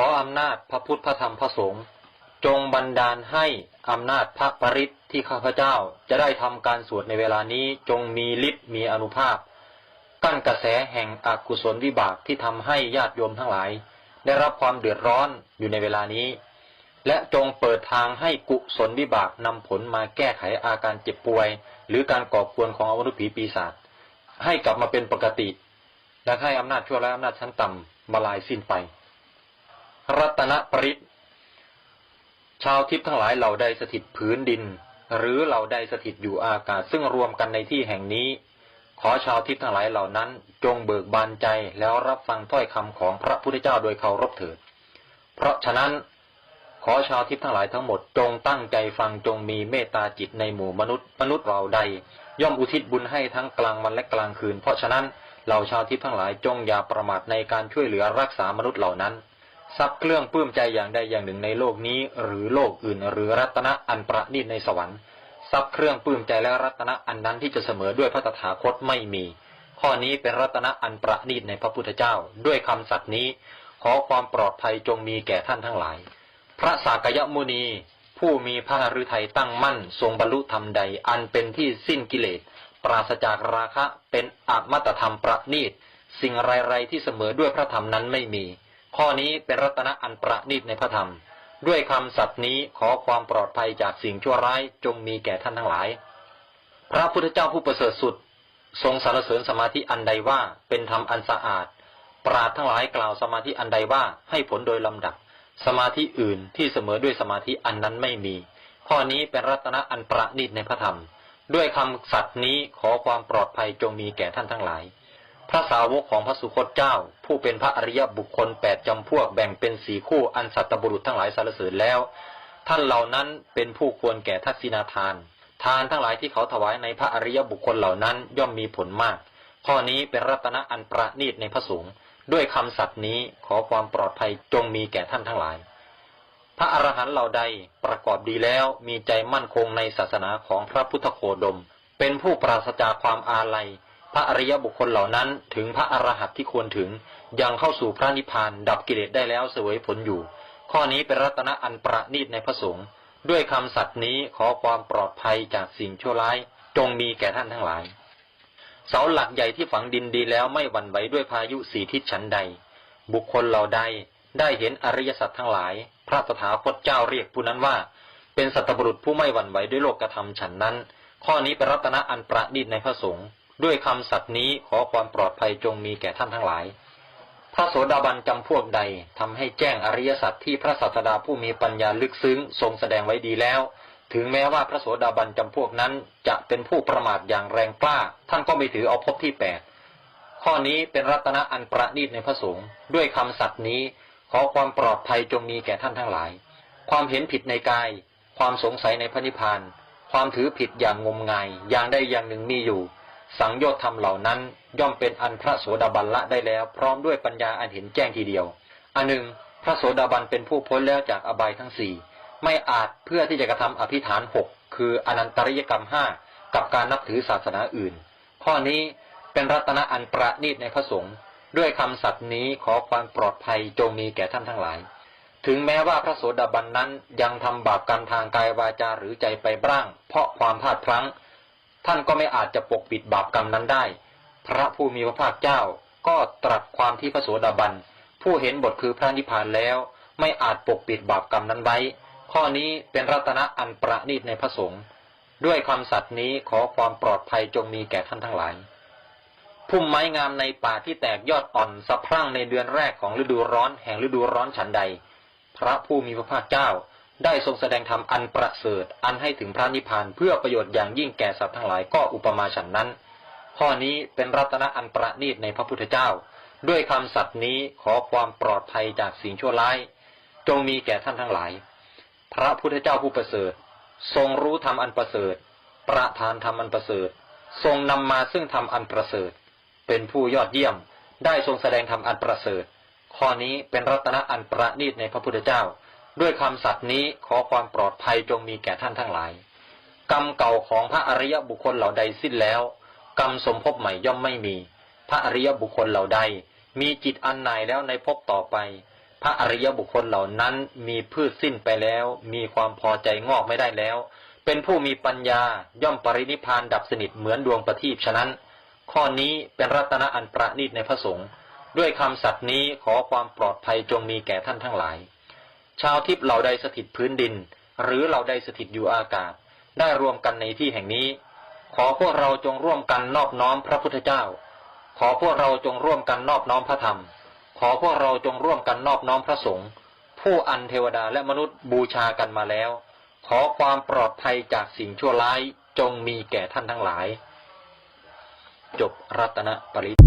ขออำนาจพระพุทธพระธรรมพระสงฆ์จงบันดาลให้อำนาจพระปริตที่ข้าพเจ้าจะได้ทำการสวดในเวลานี้จงมีฤทธิ์มีอนุภาพ กั้นกระแสแห่งอกุศลวิบากที่ทำให้ญาติโยมทั้งหลาย ได้รับความเดือดร้อนอยู่ในเวลานี้ และจงเปิดทางให้กุศลวิบากนำผลมาแก้ไขอาการเจ็บป่วย หรือการก่อกวนของอวนุผีปีศาจให้กลับมาเป็นปกติ และให้อำนาจชั่วและอำนาจชั้นต่ำมาลายสิ้นไป รัตนปริตชาวทิพย์ทั้งหลายเหล่าใดสถิตผืนดิน หรือเหล่าใดสถิตอยู่อากาศซึ่งรวมกันในที่แห่งนี้ ขอชาวทิพย์ทั้งหลายเหล่านั้น จงเบิกบานใจแล้วรับฟังถ้อยคำของพระพุทธเจ้าโดยเคารพเถิด เพราะฉะนั้น ขอชาวทิพย์ทั้งหลายทั้งหมดจงตั้งใจฟังจงมีเมตตาจิตในหมู่มนุษย์มนุษย์เราใด ย่อมอุทิศบุญให้ทั้งกลางวันและกลางคืน เพราะฉะนั้นเหล่าชาวทิพย์ทั้งหลายจงอย่าประมาทในการช่วยเหลือรักษามนุษย์เหล่านั้น ทรัพย์เครื่องปลื้มใจอย่างใดอย่างหนึ่งในโลกนี้ หรือโลกอื่น หรือรัตนะอันประณีตในสวรรค์ทรัพย์เครื่องปลื้มใจและรัตนะอันนั้นที่จะเสมอด้วยพระตถาคตไม่มี ข้อนี้เป็นรัตนะอันประณีตในพระพุทธเจ้า ด้วยคำสัตย์นี้ ขอความปลอดภัยจงมีแก่ท่านทั้งหลาย พระสากยมุนี ผู้มีพระฤทัยตั้งมั่น ทรงบรรลุธรรมใด อันเป็นที่สิ้นกิเลส ปราศจากราคะเป็นอมตธรรมประณีตสิ่งไรๆที่เสมอด้วยพระธรรมนั้นไม่มี ข้อนี้เป็นรัตนะอันประณีตในพระธรรม ด้วยคำสัตย์นี้ขอความปลอดภัยจากสิ่งชั่วร้ายจงมีแก่ท่านทั้งหลาย พระพุทธเจ้าผู้ประเสริฐสุด ทรงสรรเสริญสมาธิอันใดว่าเป็นธรรมอันสะอาด ปราดทั้งหลายกล่าวสมาธิอันใดว่าให้ผลโดยลำดับ สมาธิอื่นที่เสมอด้วยสมาธิอันนั้นไม่มี ข้อนี้เป็นรัตนะอันประณีตในพระธรรม ด้วยคำสัตย์นี้ขอความปลอดภัยจงมีแก่ท่านทั้งหลาย พระสาวกของพระสุคตเจ้า ผู้เป็นพระอริยบุคคลแปดจำพวกแบ่งเป็นสีคู่อันสัตตบุรุษทั้งหลายสรรเสริญแล้ว ท่านเหล่านั้นเป็นผู้ควรแก่ทักษิณาทาน ทานทั้งหลายที่เขาถวายในพระอริยบุคคลเหล่านั้นย่อมมีผลมาก ข้อนี้เป็นรัตนะอันประณีตในพระสงฆ์ด้วยคำสัตย์นี้ขอความปลอดภัยจงมีแก่ท่านทั้งหลาย พระอรหันต์เหล่าใดประกอบดีแล้วมีใจมั่นคงในศาสนาของพระพุทธโคดม เป็นผู้ปราศจากความอาลัย พระอริยบุคคลเหล่านั้นถึงพระอรหัตที่ควรถึง ยังเข้าสู่พระนิพพาน ดับกิเลสได้แล้วเสวยผลอยู่ ข้อนี้เป็นรัตนะอันประณีตในพระสงฆ์ด้วยคำสัตย์นี้ขอความปลอดภัยจากสิ่งชั่วร้าย จงมีแก่ท่านทั้งหลาย เสาหลักใหญ่ที่ฝังดินดีแล้วไม่หวั่นไหวด้วยพายุสีทิศชั้นใด บุคคลเหล่าใดได้เห็นอริยสัจทั้งหลาย พระตถาคตเจ้าเรียกผู้นั้นว่า เป็นสัตบุรุษผู้ไม่หวั่นไหวด้วยโลกธรรมฉันนั้น ข้อนี้เป็นรัตนะอันประณีตในพระสงฆ์ ด้วยคำสัตย์นี้ขอความปลอดภัยจงมีแก่ท่านทั้งหลาย พระโสดาบันจำพวกใดทำให้แจ้งอริยสัจที่พระศาสดาผู้มีปัญญาลึกซึ้งทรงแสดงไว้ดีแล้ว ถึงแม้ว่าพระโสดาบันจำพวกนั้นจะเป็นผู้ประมาทอย่างแรงกล้า ท่านก็ไม่ถือเอาพบที่แปดข้อนี้เป็นรัตนะอันประณีตในพระสงฆ์ด้วยคำสัตย์นี้ ขอความปลอดภัยจงมีแก่ท่านทั้งหลาย ความเห็นผิดในกาย ความสงสัยในพระนิพพาน ความถือผิดอย่างงมงายอย่างใดอย่างหนึ่งมีอยู่ สังโยชน์ธรรมเหล่านั้นย่อมเป็นอันพระโสดาบันละได้แล้ว พร้อมด้วยปัญญาอันเห็นแจ้งทีเดียว อันหนึ่ง พระโสดาบันเป็นผู้พ้นแล้วจากอบายทั้งสี่ไม่อาจเพื่อที่จะกระทำอภิฐานหกคืออนันตริยกรรมห้ากับการนับถือศาสนาอื่น ข้อนี้เป็นรัตนะอันประณีตในพระสงฆ์ด้วยคำสัตย์นี้ขอความปลอดภัยจงมีแก่ท่านทั้งหลาย ถึงแม้ว่าพระโสดาบันนั้นยังทำบาปกรรมทางกายวาจาหรือใจไปบ้าง เพราะความพลาดพลั้ง ท่านก็ไม่อาจจะปกปิดบาปกรรมนั้นได้ พระผู้มีพระภาคเจ้าก็ตรัสความที่พระโสดาบัน ผู้เห็นบทคือพระนิพพานแล้ว ไม่อาจปกปิดบาปกรรมนั้นไว้ ข้อนี้เป็นรัตนะอันประณีตในพระสงฆ์ด้วยคำสัตย์นี้ขอความปลอดภัยจงมีแก่ท่านทั้งหลายพุ่มไม้งามในป่าที่แตกยอดอ่อนสะพรั่งในเดือนแรกของฤดูร้อนแห่งฤดูร้อนฉันใด พระผู้มีพระภาคเจ้า ได้ทรงแสดงธรรมอันประเสริฐอันให้ถึงพระนิพพานเพื่อประโยชน์อย่างยิ่งแก่สัตว์ทั้งหลายก็อุปมาฉันนั้น ข้อนี้เป็นรัตนะอันประณีตในพระพุทธเจ้า ด้วยคำสัตย์นี้ขอความปลอดภัยจากสิ่งชั่วร้าย จงมีแก่ท่านทั้งหลาย พระพุทธเจ้าผู้ประเสริฐ ทรงรู้ธรรมอันประเสริฐ ประทานธรรมอันประเสริฐ ทรงนำมาซึ่งธรรมอันประเสริฐ เป็นผู้ยอดเยี่ยม ได้ทรงแสดงธรรมอันประเสริฐ ข้อนี้เป็นรัตนะอันประณีตในพระพุทธเจ้า ด้วยคำสัตย์นี้ขอความปลอดภัยจงมีแก่ท่านทั้งหลาย กรรมเก่าของพระอริยบุคคลเหล่าใดสิ้นแล้ว กรรมสมภพใหม่ย่อมไม่มี พระอริยบุคคลเหล่าใด มีจิตอันไหนแล้วในภพต่อไป พระอริยบุคคลเหล่านั้นมีพืชสิ้นไปแล้ว มีความพอใจงอกไม่ได้แล้ว เป็นผู้มีปัญญาย่อมปรินิพานดับสนิทเหมือนดวงประทีปฉะนั้น ข้อนี้เป็นรัตนะอันประณีตในพระสงฆ์ด้วยคำสัตย์นี้ขอความปลอดภัยจงมีแก่ท่านทั้งหลาย ชาวทิพย์เหล่าใดสถิตพื้นดิน หรือเหล่าใดสถิตอยู่อากาศ ได้รวมกันในที่แห่งนี้ ขอพวกเราจงร่วมกันนอบน้อมพระพุทธเจ้า ขอพวกเราจงร่วมกันนอบน้อมพระธรรม ขอพวกเราจงร่วมกันนอบน้อมพระสงฆ์ผู้อันเทวดาและมนุษย์บูชากันมาแล้ว ขอความปลอดภัยจากสิ่งชั่วร้ายจงมีแก่ท่านทั้งหลาย จบรัตนปริ